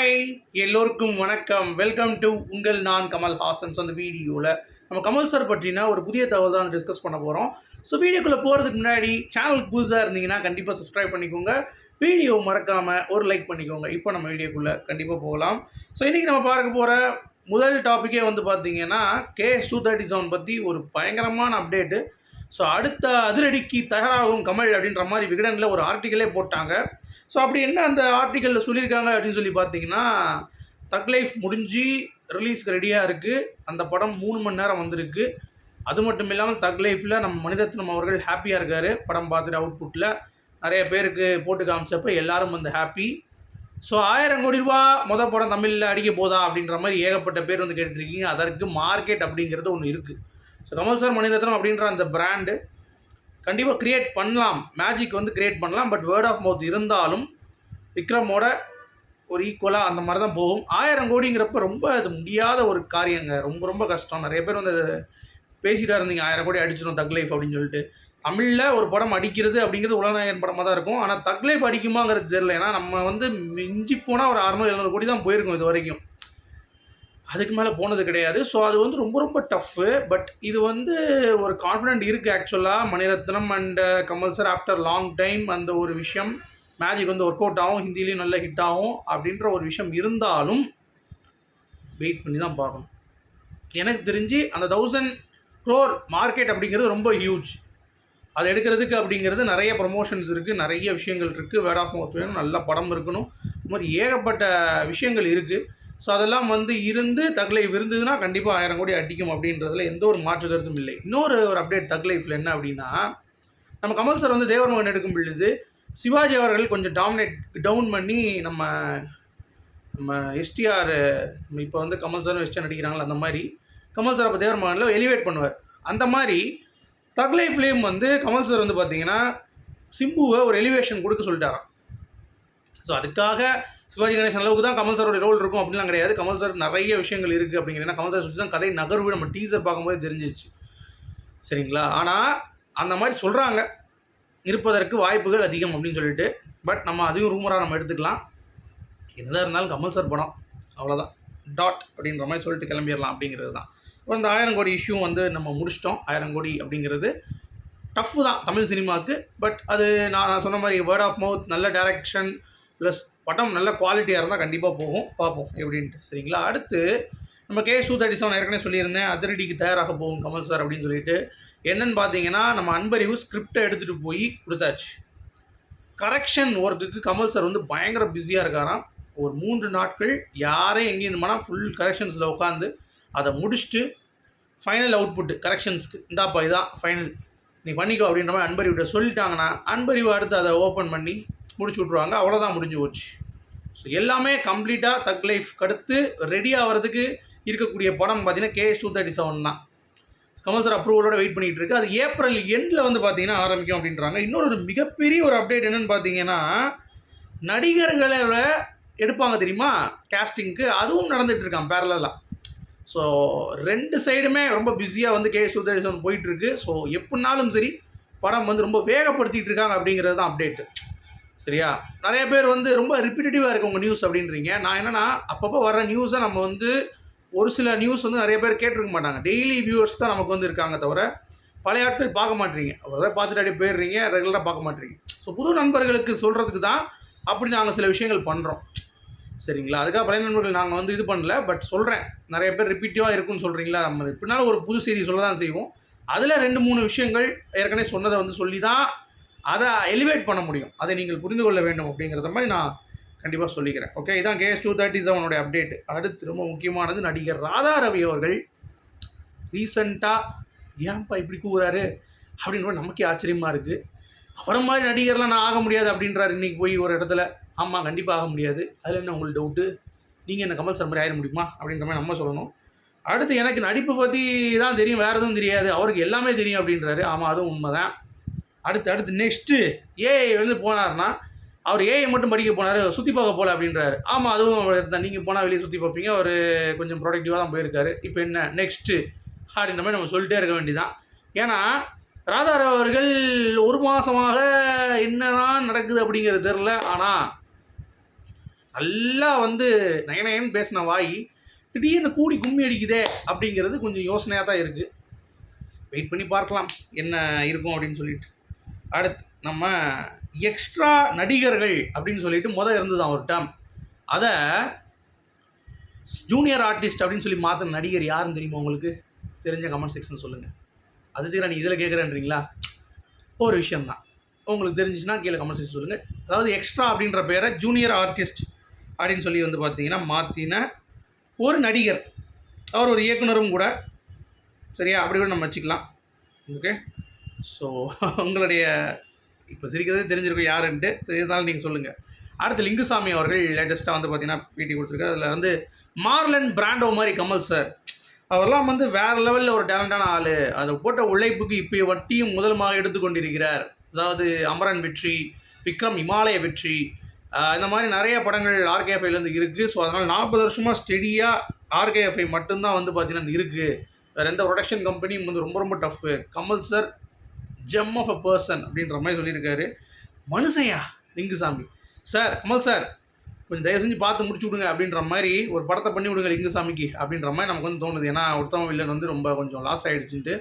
Hi எல்லோருக்கும் வணக்கம். Welcome to உங்கள் நான் கமல் ஹாசன்ஸ் அந்த வீடியோவில் நம்ம கமல் சார் பற்றினா ஒரு புதிய தகவல் தான் டிஸ்கஸ் பண்ண போகிறோம் ஸோ வீடியோக்குள்ளே போகிறதுக்கு முன்னாடி சேனலுக்கு புதுசாக இருந்தீங்கன்னா கண்டிப்பாக சப்ஸ்கிரைப் பண்ணிக்கோங்க. வீடியோ மறக்காமல் ஒரு லைக் பண்ணிக்கோங்க. இப்போ நம்ம வீடியோக்குள்ளே கண்டிப்பாக போகலாம். ஸோ இன்றைக்கி நம்ம பார்க்க போகிற முதல் டாப்பிக்கே வந்து பார்த்தீங்கன்னா கேஎஸ் டூ தேர்ட்டி செவன் பற்றி ஒரு பயங்கரமான அப்டேட்டு ஸோ அடுத்த அதிரடிக்கு தயாராகும் கமல் அப்படின்ற மாதிரி விகடனில் ஒரு ஆர்டிக்கலே போட்டாங்க. ஸோ அப்படி என்ன அந்த ஆர்டிக்கலில் சொல்லியிருக்காங்க அப்படின்னு சொல்லி பார்த்தீங்கன்னா தக் லைஃப் முடிஞ்சு ரிலீஸ்க்கு ரெடியாக இருக்குது அந்த படம் மூணு மணி நேரம் வந்திருக்கு. அது மட்டும் இல்லாமல் தக் லைஃப்பில் நம்ம மணிரத்னம் அவர்கள் ஹாப்பியாக இருக்கார். படம் பார்த்துட்டு அவுட்புட்டில் நிறைய பேருக்கு போட்டு காமிச்சப்ப எல்லாரும் வந்து ஹாப்பி ஸோ ஆயிரம் கோடி ரூபா மொதல் படம் தமிழில் அடிக்க போதா அப்படின்ற மாதிரி ஏகப்பட்ட பேர் வந்து கேட்டுருக்கீங்க அதற்கு மார்க்கெட் அப்படிங்கிறது ஒன்று இருக்குது ஸோ கமல் சார் மணிரத்னம் அப்படின்ற அந்த பிராண்டு கண்டிப்பாக க்ரியேட் பண்ணலாம். மேஜிக் வந்து க்ரியேட் பண்ணலாம். பட் வேர்ட் ஆஃப் மவுத் இருந்தாலும் விக்ரமோட ஒரு ஈக்குவலாக அந்த மாதிரி தான் போகும். ஆயிரம் கோடிங்கிறப்ப ரொம்ப அது முடியாத ஒரு காரியங்க. ரொம்ப ரொம்ப கஷ்டம். நிறைய பேர் வந்து அதை இருந்தீங்க. ஆயிரம் கோடி அடிச்சிடும் தக் லைஃப் அப்படின்னு சொல்லிட்டு. தமிழில் ஒரு படம் அடிக்கிறது அப்படிங்கிறது உலகநாயகன் படமாக தான் இருக்கும். ஆனால் தக் லைஃப் அடிக்குமாங்கிறது தெரியல. ஏன்னா நம்ம வந்து மிஞ்சி போனால் ஒரு அறநூறு எழுநூறு கோடி தான் போயிருக்கோம் இது வரைக்கும். அதுக்கு மேலே போனது கிடையாது. ஸோ அது வந்து ரொம்ப ரொம்ப டஃப்பு பட் இது வந்து ஒரு கான்ஃபிடென்ட் இருக்குது ஆக்சுவலாக Maniratnam and uh, Kamal sir after long time அந்த ஒரு விஷயம் மேஜிக் வந்து ஒர்க் அவுட் ஆகும். ஹிந்திலையும் நல்ல ஹிட் ஆகும் அப்படின்ற ஒரு விஷயம் இருந்தாலும் வெயிட் பண்ணி தான் பார்க்கணும். எனக்கு தெரிஞ்சு அந்த தௌசண்ட் க்ரோர் மார்க்கெட் அப்படிங்கிறது ரொம்ப ஹியூஜ் அதை எடுக்கிறதுக்கு அப்படிங்கிறது நிறைய ப்ரொமோஷன்ஸ் இருக்குது நிறைய விஷயங்கள் இருக்குது வேர்ட் ஆஃப் மவுத் வேணும் நல்ல படம் இருக்கணும். இந்த மாதிரி ஏகப்பட்ட விஷயங்கள் இருக்குது ஸோ அதெல்லாம் வந்து இருந்து தக்லைஃப் இருந்ததுன்னா கண்டிப்பாக ஆயிரம் கோடி அடிக்கும் அப்படின்றதுல எந்த ஒரு மாற்று கருத்தும் இல்லை. இன்னொரு ஒரு அப்டேட் தக்லைஃபில் என்ன அப்படின்னா நம்ம கமல் சார் வந்து தேவர் மகன் எடுக்கும் பொழுது சிவாஜி அவர்கள் கொஞ்சம் டாமினேட் டவுன் பண்ணி நம்ம நம்ம எஸ்டிஆர் இப்போ வந்து கமல் சார் எஸ்டிஆர் நடிக்கிறாங்களா அந்த மாதிரி கமல் சார் அப்போ தேவர் மகனில் எலிவேட் பண்ணுவார். அந்த மாதிரி தக்லை ஃபிலிம் வந்து கமல் சார் வந்து பார்த்தீங்கன்னா சிம்புவை ஒரு எலிவேஷன் கொடுக்க சொல்லிட்டாராம். ஸோ அதுக்காக சிவாஜி கணேசன் அளவுக்கு தான் கமல் சாரோட ரோல் இருக்கும் அப்படிலாம் கிடையாது. கமல் சார் நிறைய விஷயங்கள் இருக்குது அப்படிங்கிறேன் கமல் சார் சுற்றி தான் கதை நகர்வு நம்ம டீசர் பார்க்கும்போது தெரிஞ்சிச்சு சரிங்களா? ஆனால் அந்த மாதிரி சொல்கிறாங்க இருப்பதற்கு வாய்ப்புகள் அதிகம் அப்படின்னு சொல்லிட்டு. பட் நம்ம அதையும் ரூமராக நம்ம எடுத்துக்கலாம். என்னதான் இருந்தாலும் கமல் சார் படம். அவ்வளோதான் டாட் அப்படின்ற மாதிரி சொல்லிட்டு கிளம்பிடலாம் அப்படிங்கிறது தான். இப்போ இந்த ஆயிரம் கோடி இஷ்யூ வந்து நம்ம முடிச்சிட்டோம். ஆயிரம் கோடி அப்படிங்கிறது டஃப்பு தான் தமிழ் சினிமாவுக்கு பட் அது நான் நான் சொன்ன மாதிரி வேர்ட் ஆஃப் மவுத் நல்ல டேரக்ஷன் ப்ளஸ் படம் நல்ல குவாலிட்டியாக இருந்தால் கண்டிப்பாக போகும். பார்ப்போம் எப்படின்ட்டு. சரிங்களா? அடுத்து நம்ம கேஎஸ் டூ தேர்ட்டி செவன் ஏற்கனவே சொல்லியிருந்தேன். அதிரடிக்கு தயாராக போகும் கமல் சார் அப்படின்னு சொல்லிட்டு. என்னன்னு பார்த்தீங்கன்னா நம்ம அன்பறிவு ஸ்கிரிப்டை எடுத்துகிட்டு போய் கொடுத்தாச்சு. கரெக்ஷன் ஒர்க்குக்கு கமல் சார் வந்து பயங்கர பிஸியாக இருக்காராம். ஒரு மூன்று நாட்கள் யாரையும் எங்கேயும் போனால் ஃபுல் கரெக்ஷன்ஸில் உட்காந்து அதை முடிச்சுட்டு ஃபைனல் அவுட்புட்டு கரெக்ஷன்ஸ்க்கு இந்தாப்பா இதான் ஃபைனல் நீ பண்ணிக்கோ அப்படின்ற மாதிரி அன்பறிவிட்ட சொல்லிட்டாங்கன்னா அன்பறிவு அடுத்து அதை ஓப்பன் பண்ணி முடிச்சு விட்ருவாங்க அவ்வளோதான் முடிஞ்சு போச்சு. ஸோ எல்லாமே கம்ப்ளீட்டாக தக் லைஃப் கடுத்து ரெடி ஆகிறதுக்கு இருக்கக்கூடிய படம் பார்த்தீங்கன்னா கேஎஸ் டூ தேர்ட்டி செவன் தான். கமல் சார் அப்ரூவலோட வெயிட் பண்ணிகிட்டு இருக்கு. அது ஏப்ரல் எண்டில் வந்து பார்த்தீங்கன்னா ஆரம்பிக்கும் அப்படின்றாங்க. இன்னொரு மிகப்பெரிய ஒரு அப்டேட் என்னென்னு பார்த்தீங்கன்னா நடிகர்களை எடுப்பாங்க தெரியுமா? கேஸ்டிங்க்கு அதுவும் நடந்துகிட்டு இருக்கான் பேரலாக ஸோ ரெண்டு சைடுமே ரொம்ப பிஸியாக வந்து கேஎஸ் டூ தேர்ட்டி செவன் போயிட்டுருக்கு ஸோ எப்படினாலும் சரி படம் வந்து ரொம்ப வேகப்படுத்திகிட்டு இருக்காங்க அப்படிங்கிறது தான் அப்டேட்டு சரியா? நிறைய பேர் வந்து ரொம்ப ரிப்பீட்டடிவாக இருக்கு உங்கள் நியூஸ் அப்படின்றீங்க. நான் என்னென்னா அப்பப்போ வர நியூஸை நம்ம வந்து ஒரு சில நியூஸ் வந்து நிறைய பேர் கேட்டிருக்க மாட்டாங்க. டெய்லி வியூவர்ஸ் தான் நமக்கு வந்து இருக்காங்க தவிர பழைய ஆட்கள் பார்க்க மாட்டீங்க. அவ்வளோதான் பார்த்துட்டு அப்படியே போயிடுறீங்க ரெகுலராக பார்க்க மாட்டீங்க. ஸோ புது நண்பர்களுக்கு சொல்கிறதுக்கு தான் அப்படி நாங்கள் சில விஷயங்கள் பண்ணுறோம் சரிங்களா? அதுக்காக பழைய நண்பர்கள் நாங்கள் வந்து இது பண்ணல பட் சொல்கிறேன் நிறைய பேர் ரிப்பீட்டிவாக இருக்குன்னு சொல்கிறீங்களா நம்ம எப்படினாலும் ஒரு புது செய்தி சொல்ல தான் செய்வோம். அதில் ரெண்டு மூணு விஷயங்கள் ஏற்கனவே சொன்னதை வந்து சொல்லி தான் அதை எலிவேட் பண்ண முடியும். அதை நீங்கள் புரிந்து கொள்ள வேண்டும் அப்படிங்கிறத மாதிரி நான் கண்டிப்பாக சொல்லிக்கிறேன். ஓகே இதான் கேஎஸ் டூ தேர்ட்டி செவனுடைய அப்டேட் அடுத்து ரொம்ப முக்கியமானது நடிகர் ராதா ரவி அவர்கள் ரீசண்டாக ஏன்ப்பா இப்படி கூறாரு அப்படின்ற நமக்கே ஆச்சரியமாக இருக்குது அவரை மாதிரி நடிகர்லாம் நான் ஆக முடியாது அப்படின்றாரு இன்றைக்கி போய் ஒரு இடத்துல. ஆமாம் கண்டிப்பாக ஆக முடியாது. அதில் என்ன உங்களுக்கு டவுட்டு நீங்கள் என்ன கமல் சார் மாதிரி ஆயிட முடியுமா? அப்படின்ற மாதிரி நம்ம சொல்லணும். அடுத்து எனக்கு நடிப்பை பற்றி தான் தெரியும். வேறு எதுவும் தெரியாது. அவருக்கு எல்லாமே தெரியும் அப்படின்றாரு. ஆமாம் அதுவும் உண்மை தான் அடுத்து அடுத்து நெக்ஸ்ட்டு ஏஐ வந்து போனார்னா அவர் ஏஐ மட்டும் படிக்க போனார் சுற்றி பார்க்க போகல அப்படின்றாரு. ஆமாம் அதுவும் நீங்கள் போனால் வெளியே சுற்றி பார்ப்பீங்க அவர் கொஞ்சம் ப்ரொடக்டிவாக தான் போயிருக்காரு. இப்போ என்ன? நெக்ஸ்ட்டு அப்படின்ற மாதிரி நம்ம சொல்லிட்டே இருக்க வேண்டியதான் ஏன்னா ராதாராவ் அவர்கள் ஒரு மாதமாக என்னதான் நடக்குது அப்படிங்கிறது தெரில ஆனால் நல்லா வந்து நயனயன் பேசின வாய் திடீர்னு கூடி கும்மி அடிக்குதே அப்படிங்கிறது கொஞ்சம் யோசனையாக தான் இருக்குது வெயிட் பண்ணி பார்க்கலாம் என்ன இருக்கும் அப்படின்னு சொல்லிட்டு. அடுத்து நம்ம எக்ஸ்ட்ரா நடிகர்கள் அப்படின்னு சொல்லிட்டு முதல் இருந்தது ஒரு டேம் அதை ஜூனியர் ஆர்டிஸ்ட் அப்படின்னு சொல்லி மாற்றின நடிகர் யாருன்னு தெரியுமா உங்களுக்கு? தெரிஞ்ச கமெண்ட் செக்ஷன் சொல்லுங்கள் அது தீரா நீ இதில் கேட்குறேன்றீங்களா ஒரு விஷயம்தான். உங்களுக்கு தெரிஞ்சிச்சுன்னா கீழே கமெண்ட் செக்ஷன் சொல்லுங்கள் அதாவது எக்ஸ்ட்ரா அப்படின்ற பேரை ஜூனியர் ஆர்டிஸ்ட் அப்படின்னு சொல்லி வந்து பார்த்தீங்கன்னா மாற்றின ஒரு நடிகர். அவர் ஒரு இயக்குனரும் கூட. சரியா? அப்படி கூட நம்ம வச்சுக்கலாம். ஓகே ஸோ உங்களுடைய இப்போ சிரிக்கிறதே தெரிஞ்சிருக்கும் யாருன்ட்டு. சரி இருந்தாலும் நீங்கள் சொல்லுங்கள் அடுத்து லிங்குசாமி அவர்கள் லேட்டஸ்ட்டாக வந்து பார்த்தீங்கன்னா பேட்டி கொடுத்துருக்காரு. அதில் வந்து மார்லன் பிராண்டோ மாதிரி கமல் சார் அவர்லாம் வந்து வேறு லெவலில் ஒரு டேலண்டான ஆள். அதை போட்ட உழைப்புக்கு இப்போ வட்டியும் முதலுமாக எடுத்துக்கொண்டிருக்கிறார் அதாவது அமரன் வெற்றி விக்ரம் இமாலய வெற்றி இந்த மாதிரி நிறைய படங்கள் ஆர்கேஎஃப்ஐலேருந்து இருக்குது ஸோ அதனால் நாற்பது வருஷமாக ஸ்டெடியாக ஆர்கேஎஃப்ஐ மட்டும்தான் வந்து பார்த்தீங்கன்னா இருக்குது வேறு எந்த ப்ரொடக்ஷன் கம்பெனியும் வந்து ரொம்ப ரொம்ப tough Kamal sir gem of a person அப்படின்ற மாதிரி சொல்லியிருக்காரு. மனுஷையா லிங்குசாமி. சார் கமல் சார் கொஞ்சம் தயவு செஞ்சு பார்த்து முடிச்சு விடுங்க அப்படின்ற மாதிரி ஒரு படத்தை பண்ணி விடுங்க லிங்குசாமிக்கு அப்படின்ற மாதிரி நமக்கு வந்து தோணுது. ஏன்னா ஒருத்தவன் வில்லன் வந்து ரொம்ப கொஞ்சம் லாஸ் ஆகிடுச்சுன்ட்டு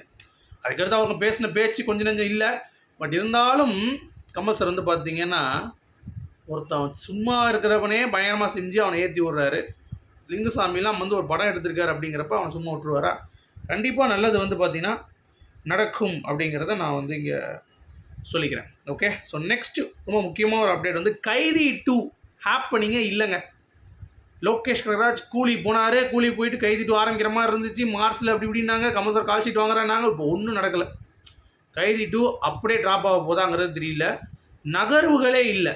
அதுக்கடுத்து அவங்க பேசின பேச்சு கொஞ்சம் நஞ்சம் இல்லை. பட் இருந்தாலும் கமல் சார் வந்து பார்த்தீங்கன்னா ஒருத்தன் சும்மா இருக்கிறவனே பயங்கரமாக செஞ்சு அவனை ஏற்றி விட்றாரு. லிங்குசாமிலாம் வந்து ஒரு படம் எடுத்திருக்காரு அப்படிங்கிறப்ப அவனை சும்மா விட்டுருவாரா? கண்டிப்பாக நல்லது வந்து பார்த்தீங்கன்னா நடக்கும் அப்படிங்கிறத நான் வந்து இங்கே சொல்லிக்கிறேன். ஓகே ஸோ நெக்ஸ்ட்டு ரொம்ப முக்கியமான ஒரு அப்டேட் வந்து கைதி டூ ஹாப்பனிங்கே இல்லைங்க. லோகேஷ் கனகராஜ் கூலி போனார் கூலி போயிட்டு கைதி டூ ஆரம்பிக்கிற மாதிரி இருந்துச்சு. மார்ச்சில் அப்படி இப்படின்னாங்க. கமல் சார் கால் ஷீட் வாங்குறாங்க இப்போ ஒன்றும் நடக்கலை. கைதி டூ அப்படியே ட்ராப் ஆக போதாங்கிறது தெரியல. நகர்வுகளே இல்லை.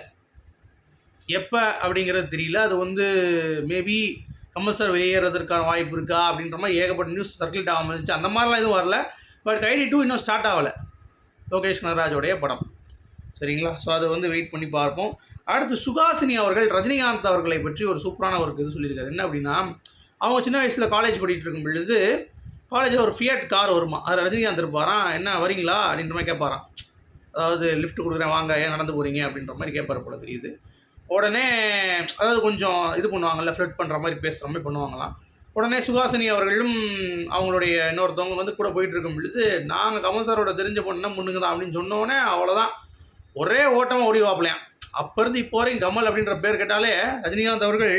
எப்போ அப்படிங்கிறது தெரியல. அது வந்து மேபி கமல் சார் வெளியேறதற்கான வாய்ப்பு இருக்கா அப்படின்ற மாதிரி ஏகப்பட்ட நியூஸ் சர்க்குலேட் ஆகாமல் இருந்துச்சு அந்த மாதிரிலாம் எதுவும் வரல. பட் கைடி டூ இன்னும் ஸ்டார்ட் ஆகலை. லோகேஷ் கனகராஜோடைய படம். சரிங்களா? ஸோ அதை வந்து வெயிட் பண்ணி பார்ப்போம். அடுத்து சுகாசினி அவர்கள் ரஜினிகாந்த் அவர்களை பற்றி ஒரு சூப்பரான ஒரு இது சொல்லியிருக்காரு. என்ன அப்படின்னா அவங்க சின்ன வயசில் காலேஜ் படிக்கிட்டு இருக்கும் பொழுது காலேஜில் ஒரு ஃபியட் கார் வருமா? அதில் ரஜினிகாந்த் இருப்பாராம் என்ன வரீங்களா? அப்படின்ற மாதிரி கேட்பாராம். அதாவது லிஃப்ட் கொடுக்குறேன் வாங்க ஏன் நடந்து போகிறீங்க அப்படின்ற மாதிரி கேட்பார் போல தெரியுது. உடனே அதாவது கொஞ்சம் இது பண்ணுவாங்கல்ல ஃப்ளட் பண்ணுற மாதிரி பேசுகிற மாதிரி பண்ணுவாங்களாம். உடனே சுகாசினி அவர்களும் அவங்களுடைய இன்னொருத்தவங்க வந்து கூட போயிட்டு இருக்கும் பொழுது நாங்கள் கமல் சாரோட தெரிஞ்ச பொண்ணு முன்னுங்க தான் அப்படின்னு சொன்னோடனே அவ்வளோதான் ஒரே ஓட்டமாக ஓடிவாப்பிலையாம் அப்போ இருந்து இப்போ வரையும் கமல் அப்படின்ற பேர் கேட்டாலே ரஜினிகாந்த் அவர்கள்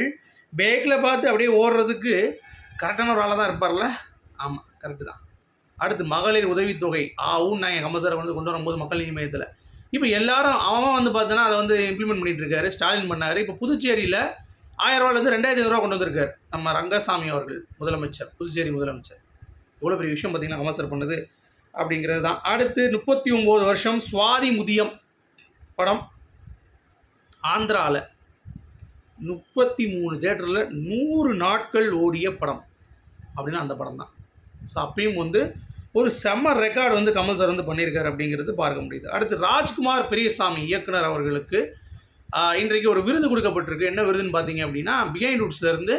பேக்கில் பார்த்து அப்படியே ஓடுறதுக்கு கரெக்டான ஒரு ஆளாக தான் இருப்பார்ல? ஆமாம் கரெக்டு தான். அடுத்து மகளிர் உதவித்தொகை ஆவும் நான் என் கமல் சாரை வந்து கொண்டு வரும்போது மக்கள் நீதி மையத்தில். இப்போ எல்லாரும் அவன் வந்து பார்த்தோன்னா அதை வந்து இம்ப்ளிமெண்ட் பண்ணிட்டு இருக்காரு ஸ்டாலின் பண்ணார். இப்போ புதுச்சேரியில் ஆயிரம் ரூபாயிலேருந்து ரெண்டாயிரத்தி ஐநூறுரூவா கொண்டு வந்திருக்கார் நம்ம ரங்கசாமி அவர்கள் முதலமைச்சர் புதுச்சேரி முதலமைச்சர். எவ்வளோ பெரிய விஷயம் பார்த்தீங்கன்னா கமல் சார் பண்ணது அப்படிங்கிறது தான். அடுத்து முப்பத்தி ஒம்பது வருஷம் சுவாதி முதியம் படம் ஆந்திராவில் முப்பத்தி மூணு தேட்டரில் நூறு நாட்கள் ஓடிய படம். அப்படின்னா அந்த படம் தான். ஸோ அப்பயும் வந்து ஒரு செம்ம ரெக்கார்டு வந்து கமல் சார் வந்து பண்ணியிருக்காரு அப்படிங்கிறது பார்க்க முடியுது. அடுத்து ராஜ்குமார் பெரியசாமி இயக்குனர் அவர்களுக்கு இன்றைக்கு ஒரு விருது கொடுக்கப்பட்டிருக்கு. என்ன விருதுன்னு பார்த்தீங்க அப்படின்னா பிஹைண்ட் ரூட்ஸ்லேருந்து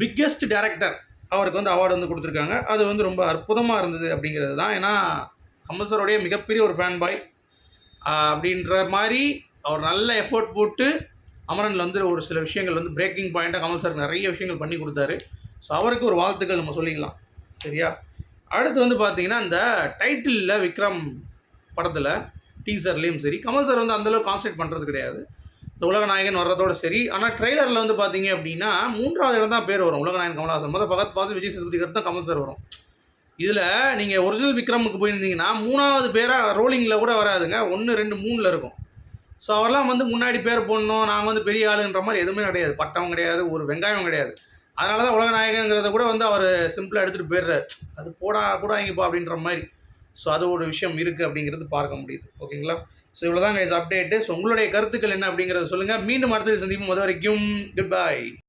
பிக்கெஸ்ட் டேரக்டர் அவருக்கு வந்து அவார்டு வந்து கொடுத்துருக்காங்க. அது வந்து ரொம்ப அற்புதமாக இருந்தது அப்படிங்கிறது தான். ஏன்னா கமல் சாரோடைய மிகப்பெரிய ஒரு ஃபேன் பாய் அப்படின்ற மாதிரி அவர் நல்ல எஃபோர்ட் போட்டு அமரனில் வந்து ஒரு சில விஷயங்கள் வந்து பிரேக்கிங் பாயிண்ட்டாக கமல் சார் நிறைய விஷயங்கள் பண்ணி கொடுத்தாரு. ஸோ அவருக்கு ஒரு வாழ்த்துக்கள் நம்ம சொல்லிக்கலாம். சரியா? அடுத்து வந்து பார்த்தீங்கன்னா இந்த டைட்டிலில் விக்ரம் படத்தில் டீசர்லேயும் சரி. கமல் சார் வந்து அந்தளவுக்கு கான்சன்ட்ரேட் பண்ணுறது கிடையாது. இந்த உலகநாயகன் வர்றதோட சரி. ஆனால் ட்ரெய்லரில் வந்து பார்த்தீங்க அப்படின்னா மூன்றாவது இடம் தான் பேர் வரும். உலகநாயகன் கமல்ஹாசன். முதல் பகத் பாசு விஜய் சேதுபதி தான் கமல் சார் வரும். இதில் நீங்கள் ஒரிஜினல் விக்ரமுக்கு போயிருந்தீங்கன்னா மூணாவது பேராக ரோலிங்கில் கூட வராதுங்க. ஒன்று ரெண்டு மூணில் இருக்கும். ஸோ அவர்லாம் வந்து முன்னாடி பேர் போடணும். நாங்கள் வந்து பெரிய ஆளுன்ற மாதிரி எதுவுமே கிடையாது. பட்டம் கிடையாது. ஒரு வெங்காயம் கிடையாது. அதனால தான் உலகநாயகங்கிறத கூட வந்து அவர் சிம்பிளாக எடுத்துகிட்டு போயிடுறாரு. அது போடா போடாங்கப்பா அப்படின்ற மாதிரி. ஸோ அது ஒரு விஷயம் இருக்குது அப்படிங்கிறது பார்க்க முடியுது. ஓகேங்களா ஸோ இவ்வளோ தான் கைஸ் அப்டேட்டு ஸோ உங்களுடைய கருத்துக்கள் என்ன அப்படிங்கிறத சொல்லுங்கள் மீண்டும் அடுத்த சந்திப்போம். அது வரைக்கும் குட் பாய்